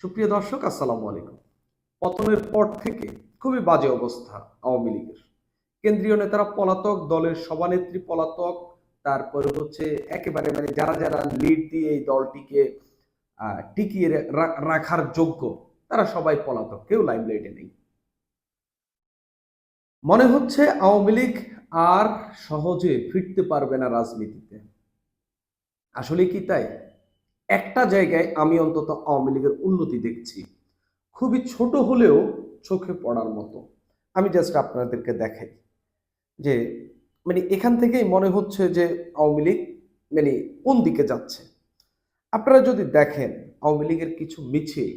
সুপ্রিয় দর্শক, আসসালামু আলাইকুম। পতনের পর থেকে খুবই বাজে অবস্থা আওয়ামী লীগের। কেন্দ্রীয় নেতারা পলাতক, দলের সভানেত্রী পলাতক, তারপরে হচ্ছে একেবারে মানে যারা যারা লিড দিয়ে এই দলটিকে টিকিয়ে রাখার যোগ্য, তারা সবাই পলাতক, কেউ লাইমলাইটে নেই। মনে হচ্ছে আওয়ামী লীগ আর সহজে ফিরতে পারবে না রাজনীতিতে। আসলে কি তাই? একটা জায়গায় আমি অন্তত আওয়ামী লীগের উন্নতি দেখছি। খুবই ছোট হলেও চোখে পড়ার মতো। আমি জাস্ট আপনাদেরকে দেখাই যে মানে এখান থেকেই মনে হচ্ছে যে আওয়ামী লীগ মানে কোন দিকে যাচ্ছে। আপনারা যদি দেখেন আওয়ামী লীগের কিছু মিছিল,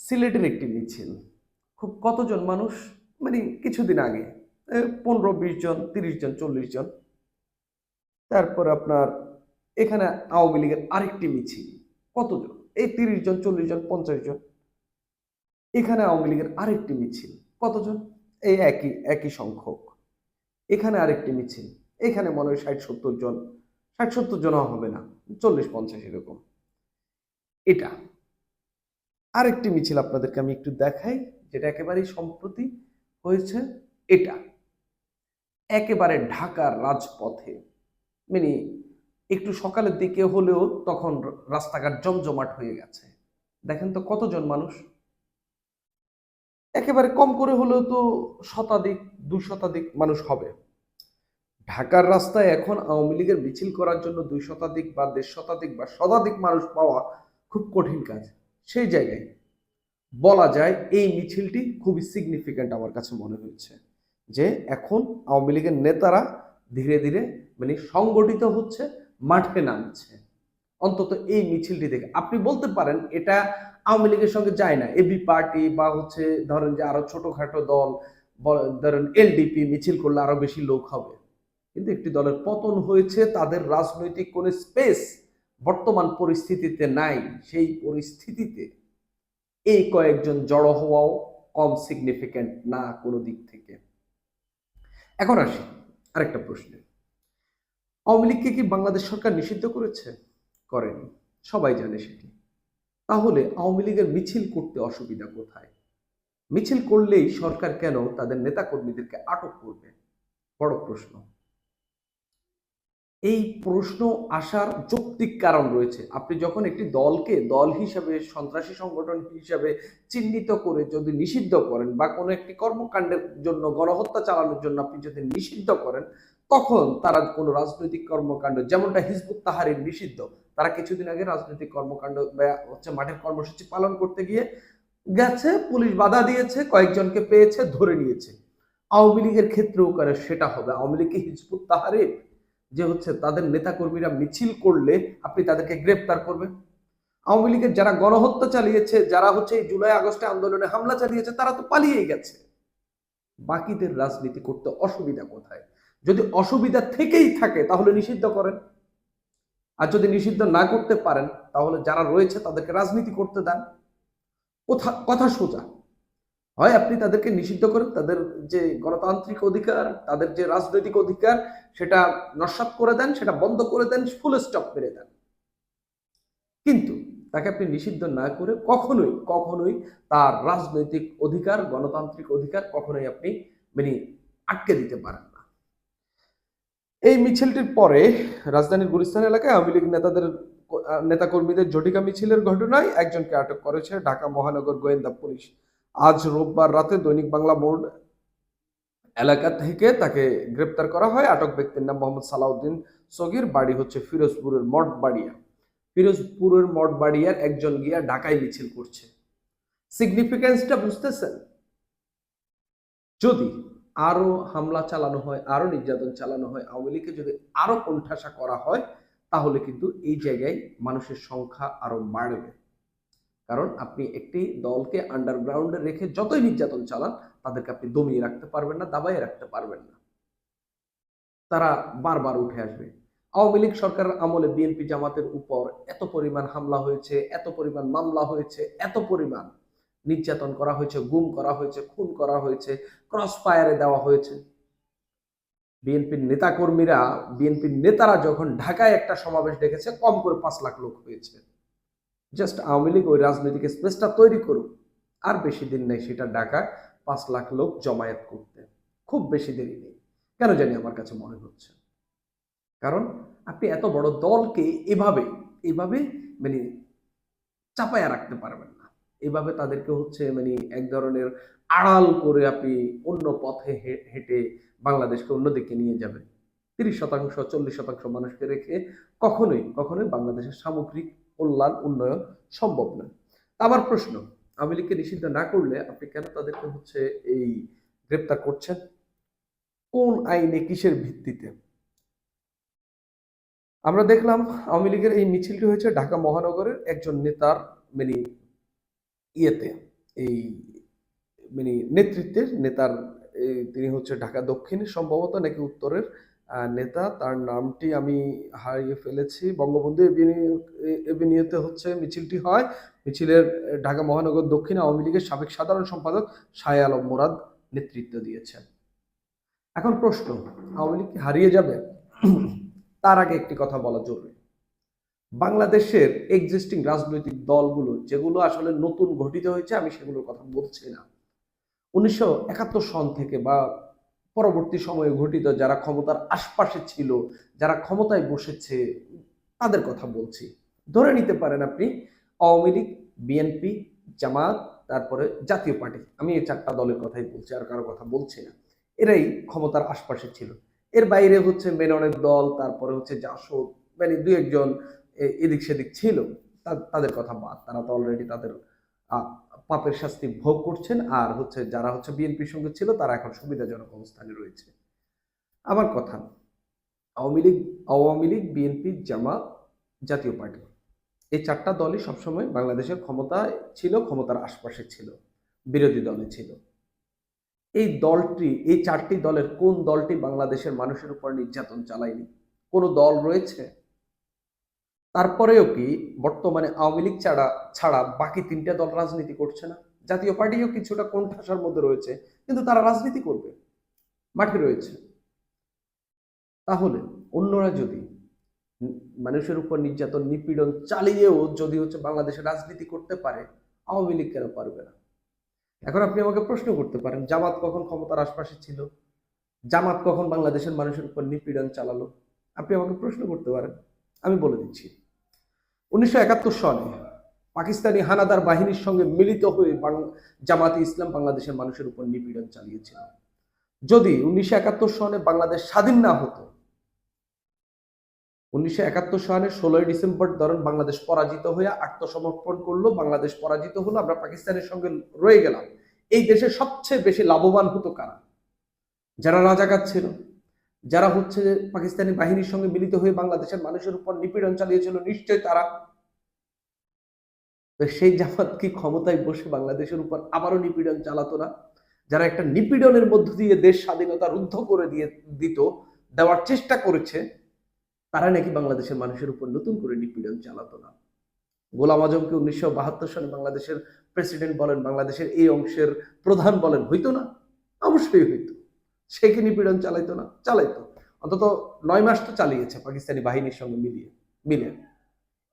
সিলেটের একটি মিছিল, খুব কতজন মানুষ মানে কিছুদিন আগে পনেরো, বিশ জন, তিরিশ জন, চল্লিশ জন, তারপর আপনার এখানে আওয়ামী লীগের আরেকটি মিছিল। কতজন? এই তিরিশ জন, চল্লিশ জন, পঞ্চাশ জন। এখানে আওয়ামী লীগের আরেকটি মিছিল। কতজন? এই একই একই সংখ্যক। এখানে আরেকটি মিছিল। এখানে মনে হয় ষাট, সত্তর জন। ষাট, সত্তর জন হবে না। চল্লিশ, পঞ্চাশ এরকম। এটা। আরেকটি মিছিল আপনাদেরকে আমি একটু দেখাই, যেটা একেবারেই সম্প্রতি হয়েছে। এটা। একেবারে ঢাকার রাজপথে। মানে একটু সকালের দিকে হলেও তখন রাস্তাঘাট জমজমাট হয়ে গেছে। দেখেন তো কতজন মানুষ। একেবারে কম করে হলেও তো শতাধিক, দুই শতাধিক মানুষ হবে। ঢাকার রাস্তায় এখন আওয়ামী লীগের মিছিল করার জন্য দুই শতাধিক বা দেড় শতাধিক বা শতাধিক মানুষ পাওয়া খুব কঠিন কাজ। সেই জায়গায় বলা যায় এই মিছিলটি খুবই সিগনিফিক্যান্ট আমার কাছে মনে হয়েছে। যে এখন আওয়ামী লীগের নেতারা ধীরে ধীরে মানে সংগঠিত হচ্ছে মাঠে নামছে। অন্তত এই মিছিলটি দেখে। আপনি বলতে পারেন, এটা আওয়ামী লীগের সঙ্গে যায় না। এবি পার্টি বা হচ্ছে ধরেন যে আরও ছোটখাটো দল ধরেন এলডিপি মিছিল করলে আরও বেশি লোক হবে। কিন্তু একটি দলের পতন হয়েছে, তাদের রাজনৈতিক কোন স্পেস বর্তমান পরিস্থিতিতে নাই। সেই পরিস্থিতিতে এই কয়েকজন জড়ো হওয়াও কম সিগনিফিক্যান্ট না কোনো দিক থেকে। এখন আসি আরেকটা প্রশ্ন। আওয়ামী লীগকে কি বাংলাদেশ সরকার নিষিদ্ধ করেছে? করেনি। সবাই জানে সেটি। তাহলে আওয়ামী লীগের মিছিল করতে অসুবিধা কোথায়? মিছিল করলেই সরকার কেন তাদের নেতাকর্মীদেরকে আটক করবে? বড় প্রশ্ন। এই প্রশ্ন আসার যৌক্তিক কারণ রয়েছে। আপনি যখন একটি দলকে দল হিসাবে, সন্ত্রাসী সংগঠন হিসাবে চিহ্নিত করে যদি নিষিদ্ধ করেন বা কোনো একটি কর্মকাণ্ডের জন্য, গণহত্যা চালানোর জন্য আপনি যদি নিষিদ্ধ করেন তখন তারা কোনো রাজনৈতিক কর্মকাণ্ড, যেমনটা হিজবুত তাহারির নিষিদ্ধ, তারা কিছুদিন আগে রাজনৈতিক কর্মকাণ্ড হচ্ছে মাঠের কর্মসূচি পালন করতে গিয়ে গেছে, পুলিশ বাধা দিয়েছে, কয়েকজনকে পেয়েছে, ধরে নিয়েছে। আওয়ামী লীগের ক্ষেত্রেও করে সেটা হবে। আওয়ামী লীগকে হিজবুত তাহারির? যে হচ্ছে তাদের নেতাকর্মীরা মিছিল করলে আপনি তাদেরকে গ্রেপ্তার করবেন। আওয়ামী লীগের যারা গণহত্যা চালিয়েছে, যারা হচ্ছে এই জুলাই, আগস্টে আন্দোলনে হামলা চালিয়েছে, তারা তো পালিয়ে গেছে। বাকিদের রাজনীতি করতে অসুবিধা কোথায়? যদি অসুবিধা থেকেই থাকে, তাহলে নিষিদ্ধ করেন। আর যদি নিষিদ্ধ না করতে পারেন, তাহলে যারা রয়েছে, তাদেরকে রাজনীতি করতে দেন। কথা কথা সোজা। হয় আপনি তাদেরকে নিষিদ্ধ করেন, তাদের যে গণতান্ত্রিক অধিকার, তাদের যে রাজনৈতিক অধিকার, সেটা নস্বাত করে দেন, সেটা বন্ধ করে দেন ফুল স্টপ মেরে দেন। কিন্তু তাকে আপনি নিষিদ্ধ না করে কখনোই কখনোই তার রাজনৈতিক অধিকার, গণতান্ত্রিক অধিকার কখনোই আপনি মানে আটকে দিতে পারেন। এই মিছিলটির পরে রাজধানীর গুলিস্তান এলাকায় আওয়ামী লীগ নেতাদের নেতাকর্মীদের জটিকা মিছিলের ঘটনায় একজনকে আটক করেছে ঢাকা মহানগর গোয়েন্দা পুলিশ। আজ রোববার রাতে দৈনিক বাংলা মোড় এলাকা থেকে তাকে গ্রেপ্তার করা হয়। আটক ব্যক্তির নাম মোহাম্মদ সালাউদ্দিন সগির, বাড়ি হচ্ছে ফিরোজপুরের মঠবাড়িয়া। ফিরোজপুরের মঠবাড়িয়ার একজন গিয়া ঢাকায় মিছিল করছে। সিগনিফিকেন্সটা বুঝতেছেন? যদি আরও হামলা চালানো হয়, আরও নির্যাতন চালানো হয়, আওয়ামী লীগকে যদি আরও কোণঠাসা করা হয়, তাহলে কিন্তু এই জায়গায় মানুষের সংখ্যা আরও বাড়বে। কারণ আপনি একটি দলকে আন্ডারগ্রাউন্ডে রেখে যতই নির্যাতন চালান, তাদেরকে আপনি দমিয়ে রাখতে পারবেন না, দাবাইয়ে রাখতে পারবেন না। তারা বারবার উঠে আসবে। আওয়ামী লীগ সরকারের আমলে বিএনপি জামাতের উপর এত পরিমাণ হামলা হয়েছে, এত পরিমাণ মামলা হয়েছে, এত পরিমাণ নির্যাতন করা হয়েছে, গুম করা হয়েছে, খুন করা হয়েছে ক্রস ফায়ারে দেওয়া হয়েছে। বিএনপির নেতাকর্মীরা বিএনপির নেতারা যখন ঢাকায় একটা সমাবেশ ডেকেছে, কম করে পাঁচ লাখ লোক হয়েছে। জাস্ট আওয়ামী লীগ ওই রাজনৈতিক স্পেসটা তৈরি করুক। আর বেশি দিন নেই সেটা ঢাকায় পাঁচ লাখ লোক জমায়েত করতে। খুব বেশি দেরি নেই। কেন জানি আমার কাছে মনে হচ্ছে। কারণ আপনি এত বড় দলকে এভাবে এভাবে মানে চাপায়া রাখতে পারবেন না। এভাবে তাদেরকে হচ্ছে মানে এক ধরনের আড়াল করে আপনি অন্য পথে হেঁটে বাংলাদেশকে অন্যদিকে নিয়ে যাবেন। তিরিশ শতাংশ, চল্লিশ শতাংশ মানুষকে রেখে কখনোই কখনোই বাংলাদেশের সামগ্রিক কল্যাণ, উন্নয়ন সম্ভব নয় আবার প্রশ্ন, আওয়ামী লীগকে নিষিদ্ধ না করলে আপনি কেন তাদেরকে হচ্ছে এই গ্রেপ্তার করছেন? কোন আইনে কিসের ভিত্তিতে? আমরা দেখলাম আওয়ামী লীগের এই মিছিলটি হয়েছে ঢাকা মহানগরের একজন নেতার মানে ইয়েতে, এই মানে নেতৃত্বের নেতার তিনি হচ্ছে ঢাকা দক্ষিণের সম্ভবত নাকি উত্তরের নেতা। তার নামটি আমি হারিয়ে ফেলেছি। বঙ্গবন্ধু এভিনিউ এভিনিউতে হচ্ছে মিছিলটি হয়। মিছিলের ঢাকা মহানগর দক্ষিণ আওয়ামী লীগের সাবেক সাধারণ সম্পাদক শাহ আলম মোরাদ নেতৃত্ব দিয়েছেন। এখন প্রশ্ন, আওয়ামী লীগ হারিয়ে যাবে? তার আগে একটি কথা বলা জরুরি। বাংলাদেশের এক্সিস্টিং রাজনৈতিক দলগুলো যেগুলো আসলে নতুন গঠিত হয়েছে, আমি সেগুলোর কথা বলছি না। উনিশশো একাত্তর সন থেকে বা পরবর্তী সময়ে ঘটিত যারা ক্ষমতার আশপাশে ছিল, যারা ক্ষমতায় বসেছে, তাদের কথা বলছি। ধরে নিতে পারেন আপনি আওয়ামী লীগ, বিএনপি, জামাত, তারপরে জাতীয় পার্টি। আমি এই চারটা দলের কথাই বলছি, আর কারও কথা বলছি না। এরাই ক্ষমতার আশপাশে ছিল। এর বাইরে হচ্ছে মেননের দল, তারপরে হচ্ছে জাসদ মানে দু একজন এদিক সেদিক ছিল তাদের কথা বাদ। তারা তো অলরেডি তাদের পাপের শাস্তি ভোগ করছেন, আর হচ্ছে যারা হচ্ছে বিএনপির সঙ্গে ছিল, তারা এখন সুবিধাজনক অবস্থানে রয়েছে। আমার কথা, Awami League Awami League BNP Jamaat Jatiya Party. এই চারটা দলই সবসময় বাংলাদেশের ক্ষমতায় ছিল, ক্ষমতার আশপাশে ছিল, বিরোধী দলে ছিল। এই দলটি, এই চারটি দলের কোন দলটি বাংলাদেশের মানুষের উপর নির্যাতন চালায়নি? কোনো দল রয়েছে? তারপরেও কি বর্তমানে আওয়ামী লীগ ছাড়া ছাড়া বাকি তিনটা দল রাজনীতি করছে না? জাতীয় পার্টিও কিছুটা কোণঠাসার মধ্যে রয়েছে, কিন্তু তারা রাজনীতি করবে, মাঠে রয়েছে। তাহলে অন্যরা যদি মানুষের উপর নির্যাতন, নিপীড়ন চালিয়েও যদি হচ্ছে বাংলাদেশে রাজনীতি করতে পারে, আওয়ামী লীগ কেন পারবে না? এখন আপনি আমাকে প্রশ্ন করতে পারেন, জামাত কখন ক্ষমতার আশপাশে ছিল? জামাত কখন বাংলাদেশের মানুষের উপর নিপীড়ন চালালো? আপনি আমাকে প্রশ্ন করতে পারেন, আমি বলে দিচ্ছি। উনিশশো সনে পাকিস্তানি হানাদার বাহিনীর সঙ্গে মিলিত হয়ে জামাতে ইসলাম বাংলাদেশের মানুষের উপর নিপীড়ন চালিয়েছিল। যদি উনিশশো একাত্তর সনে বাংলাদেশ স্বাধীন না হতো, উনিশশো একাত্তর সালে ষোলোই ডিসেম্বর ধরেন বাংলাদেশ পরাজিত হয়ে আত্মসমর্পণ করল, বাংলাদেশ পরাজিত হলো, আমরা পাকিস্তানের সঙ্গে রয়ে গেলাম। এই দেশে সবচেয়ে বেশি লাভবান হতো কারা? যারা রাজাকার ছিল যারা হচ্ছে যে পাকিস্তানি বাহিনীর সঙ্গে মিলিত হয়ে বাংলাদেশের মানুষের উপর নিপীড়ন চালিয়েছিল নিশ্চয় তারা। সেই জামাত কি ক্ষমতায় বসে বাংলাদেশের উপর আবারও নিপীড়ন চালাতো না? যারা একটা নিপীড়নের মধ্য দিয়ে দেশ স্বাধীনতা রুদ্ধ করে দিয়ে দিত, দেওয়ার চেষ্টা করেছে, তারা নাকি বাংলাদেশের মানুষের উপর নতুন করে নিপীড়ন চালাতো না। গোলাম আজমকে উনিশশো বাহাত্তর সালে বাংলাদেশের প্রেসিডেন্ট বলেন, বাংলাদেশের এই অংশের প্রধান বলেন, হইতো না? অবশ্যই হইতো। সে কি নিপীড়ন চালাইতো না? চালাইতো। অন্তত নয় মাস তো চালিয়েছে পাকিস্তানি বাহিনীর সঙ্গে মিলিয়ে, মিলে।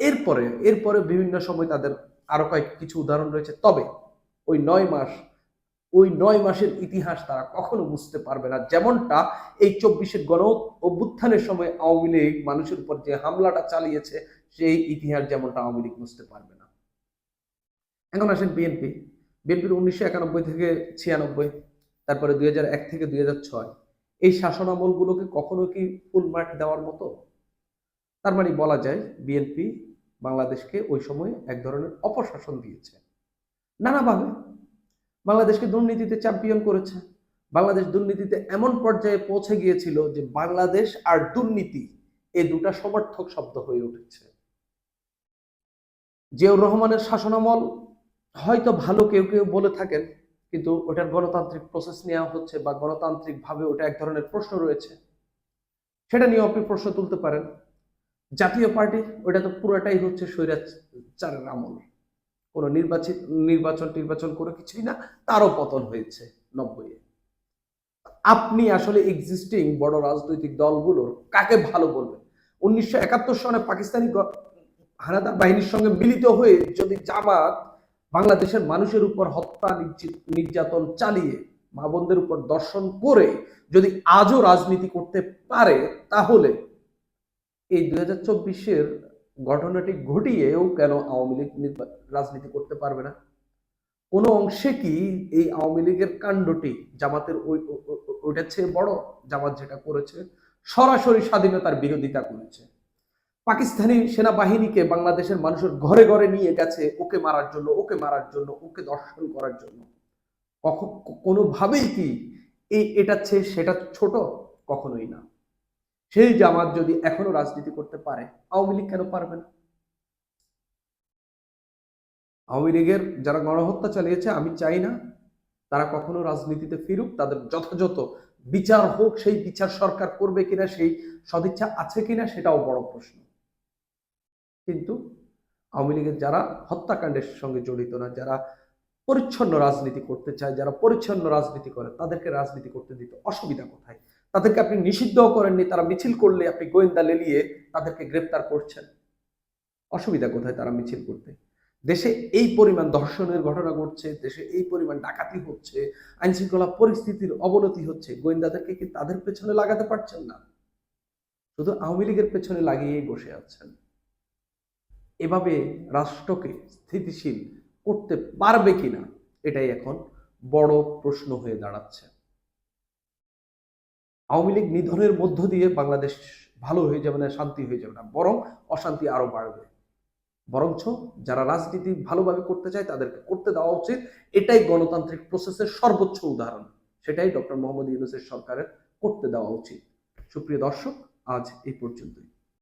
এরপরে এরপরে বিভিন্ন সময় তাদের আরও কয়েক কিছু উদাহরণ রয়েছে। তবে ওই নয় মাস, ওই নয় মাসের ইতিহাস তারা কখনো বুঝতে পারবে না। যেমনটা এই চব্বিশের গণ অভ্যুত্থানের সময় আওয়ামী লীগ মানুষের উপর যে হামলাটা চালিয়েছে, সেই ইতিহাস যেমনটা আওয়ামী লীগ বুঝতে পারবে না। এখন আসেন বিএনপি। বিএনপির উনিশশো একানব্বই থেকে ছিয়ানব্বই। তারপরে দুই থেকে দুই এই শাসনামলগুলোকে কখনো কি ফুল মার্ক দেওয়ার মতো? তার মানে বলা যায় বিএনপি বাংলাদেশকে ওই সময় এক ধরনের অপশাসন দিয়েছে। নানাভাবে। বাংলাদেশকে দুর্নীতিতে চ্যাম্পিয়ন করেছে। বাংলাদেশ দুর্নীতিতে এমন পর্যায়ে পৌঁছে গিয়েছিল যে বাংলাদেশ আর দুর্নীতি এই দুটা সমর্থক শব্দ হয়ে উঠেছে। জিয়াউর রহমানের শাসনামল হয়তো ভালো কেউ কেউ বলে থাকেন কিন্তু ওটার গণতান্ত্রিক প্রসেস নেওয়া হচ্ছে বা গণতান্ত্রিক ভাবে ওটা এক ধরনের প্রশ্ন রয়েছে। সেটা নিয়ে আপনি প্রশ্ন তুলতে পারেন। জাতীয় পার্টি, ওটা তো পুরোটাই হচ্ছে স্বৈরাচারের আমল। কোনো নির্বাচিত, নির্বাচন টির্বাচন করে কিছুই না, তারও পতন হয়েছে নব্বইয়ে। আপনি আসলে এক্সিস্টিং বড় রাজনৈতিক দলগুলোর কাকে ভালো বলবেন? উনিশশো একাত্তর সনে পাকিস্তানি হানাদার বাহিনীর সঙ্গে মিলিত হয়ে যদি জামাত বাংলাদেশের মানুষের উপর হত্যা নির্যাতন চালিয়ে মা বোনদের উপর দর্শন করে যদি আজও রাজনীতি করতে পারে, তাহলে এই দুই হাজার চব্বিশের ঘটনাটি ঘটিয়েও কেন আওয়ামী লীগ রাজনীতি করতে পারবে না? কোনো অংশে কি এই আওয়ামী লীগের কাণ্ডটি জামাতের ওই ওইটার চেয়ে বড়? জামাত যেটা করেছে, সরাসরি স্বাধীনতার বিরোধিতা করেছে। পাকিস্তানি সেনাবাহিনীকে বাংলাদেশের মানুষের ঘরে ঘরে নিয়ে গেছে ওকে মারার জন্য, ওকে মারার জন্য, ওকে দর্শন করার জন্য। কখন কোনোভাবেই কি এই এটা চেয়ে সেটা ছোট? কখনোই না। সেই জামাত যদি এখনও রাজনীতি করতে পারে, আওয়ামী লীগ কেন পারবে না? আওয়ামী লীগের যারা গণহত্যা চালিয়েছে, আমি চাই না তারা কখনো রাজনীতিতে ফিরুক, তাদের যথাযথ বিচার হোক, সেই বিচার সরকার করবে কিনা, সেই সদিচ্ছা আছে কিনা, সেটাও বড় প্রশ্ন। কিন্তু আওয়ামী লীগের যারা হত্যাকাণ্ডের সঙ্গে জড়িত না, যারা পরিচ্ছন্ন রাজনীতি করতে চায়, যারা পরিচ্ছন্ন রাজনীতি করে, তাদেরকে রাজনীতি করতে দিতে অসুবিধা কোথায়? তাদেরকে আপনি নিষিদ্ধও করেননি, তারা মিছিল করলে আপনি গোয়েন্দা লেলিয়ে তাদেরকে গ্রেপ্তার করছেন। অসুবিধা কোথায় তারা মিছিল করতে? দেশে এই পরিমাণ ধর্ষণের ঘটনা ঘটছে, দেশে এই পরিমাণ ডাকাতি হচ্ছে আইন শৃঙ্খলা পরিস্থিতির অবনতি হচ্ছে, গোয়েন্দাদেরকে কি তাদের পেছনে লাগাতে পারছেন না? শুধু আওয়ামী লীগের পেছনে লাগিয়েই বসে আছেন। এভাবে রাষ্ট্রকে স্থিতিশীল করতে পারবে কিনা, এটাই এখন বড় প্রশ্ন হয়ে দাঁড়াচ্ছে। আওয়ামী লীগ নিধনের মধ্য দিয়ে বাংলাদেশ ভালো হয়ে যাবে না, শান্তি হয়ে যাবে না, বরং অশান্তি আরও বাড়বে। বরঞ্চ যারা রাজনীতি ভালোভাবে করতে চায় তাদেরকে করতে দেওয়া উচিত। এটাই গণতান্ত্রিক প্রসেসের সর্বোচ্চ উদাহরণ। সেটাই ডক্টর মোহাম্মদ ইউনুসের সরকারের করতে দেওয়া উচিত। সুপ্রিয় দর্শক, আজ এই পর্যন্তই।